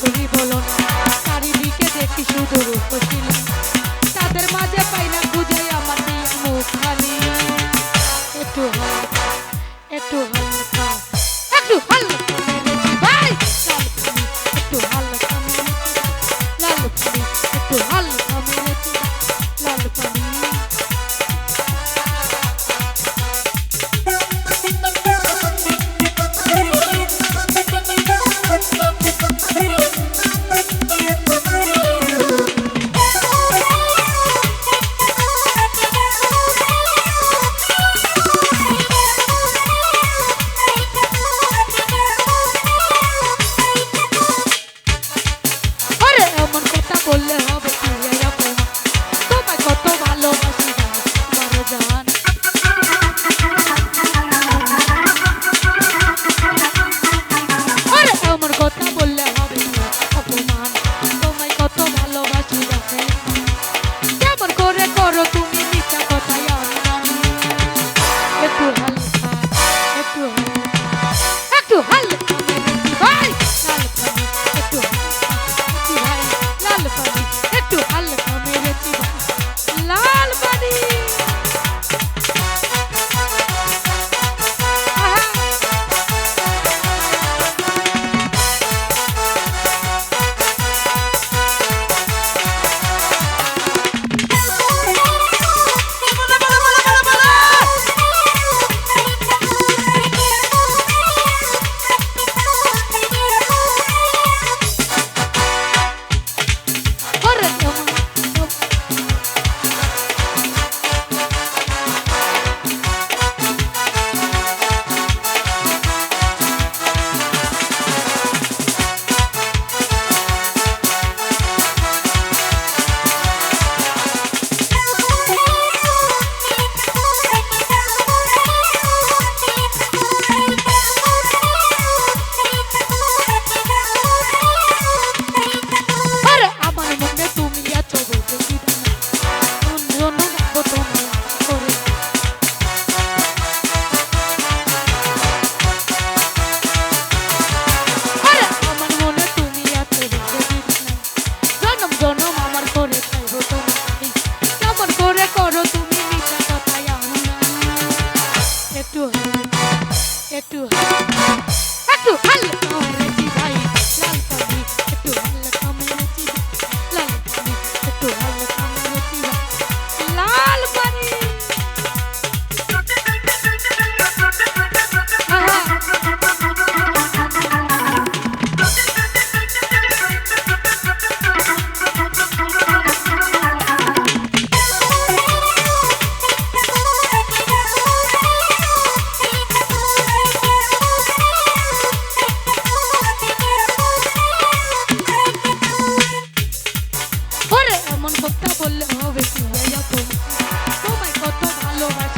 করি বলন চারিদিকে দেখি শুধু রূপশিলী। তাদের মাঝে পাই না বুঝে আমার মুখানি একটু একটু হালকা একটু হালকা একটু হালকা একটু একটু ভালো একটু ভালো এমন কথা বললে হবে কি? তোমায় কত ভালোবাসি।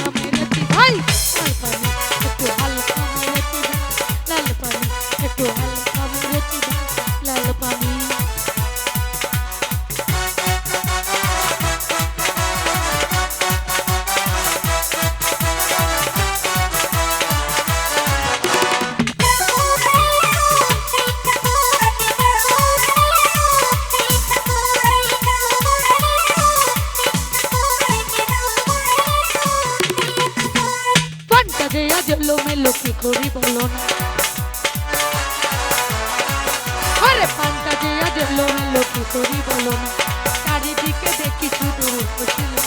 লাগে আজ এলোমেলো কি করি বলো না আরে পান্তা যে আজ এলোমেলো কি করি বলো না চারিদিকে দেখি শুধু খুশি